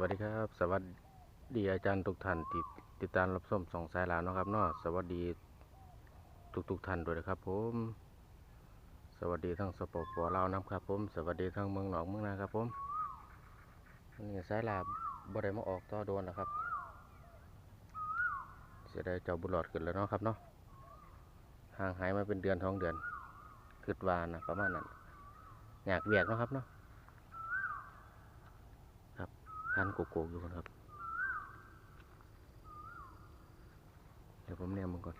วัสดีครับ สวัสดีอาจารย์ทุกท่านที่ติดตามรับชมสองสายหลานนะครับเนาะสวัสดีทุกทุกท่านด้วยนะครับ ผม สวัสดีทั้งสปปลาวนะครับ ผม สวัสดีทั้งเมืองหนองเมืองนาครับผมนี่สายหลาบ่ได้มาออกต่อโดนแล้วครับเสียดายเจ้าบุหลอดขึ้นแล้วเนาะครับเนาะห่างหายมาเป็นเดือนท้องเดือนคืดวานะประมาณนั้นอยากเบียกเนาะครับเนาะ พันโกโก้อยู่ก่อนครับ เดี๋ยวผมเนี่ยมึงก่อน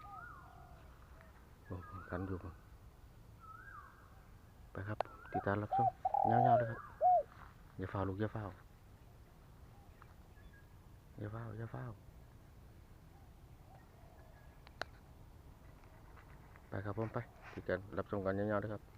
โอ้ผมพันอยู่ก่อนไปครับ ติดตามรับชมเงาวๆเลยครับ อย่าฝ้าลูกอย่าฝ้าอย่าฝ้าอย่าฝ้าไปครับผมไปติดกันรับชมกันเงาวๆเลยครับ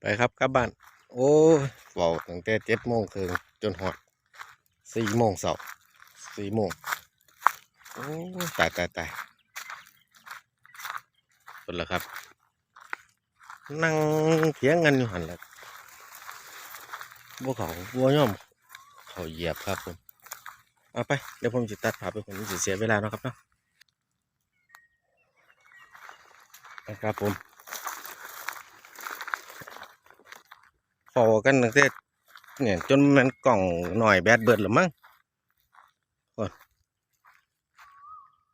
ไปครับกลับบ้าน โอ้เฝ้าตั้งแต่เจ็ดโมงครึ่งจนหอดสี่โมงเสาร์สี่โมงโอ้ตายตายตายคนละครับ นั่งเถียงกันอยู่หันแหละบัวเขาบัวย่อม เขาเหยียบครับผมเอาไป เดี๋ยวผมจะตัดภาพไปผมจะเสียเวลาเนาะครับเนาะนะครับผม ขอกันตั้งแต่เนี่ยจนมันกล่องหน่อยแบดเบิดหรือมั้งคน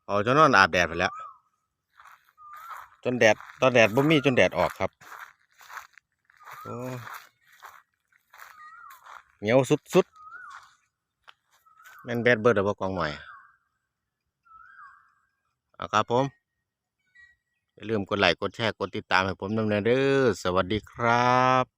เอาจนนอนอาบแดดไปแล้ว จนแดดตอนแดดบ่มีจนแดดออกครับเหนียวสุดๆแม่นแบดเบิดหรือว่ากล่องหน่อยเอาครับผม อย่าลืมกดไลค์กดแชร์ กดติดตามให้ผมดำเนินเด้อสวัสดีครับ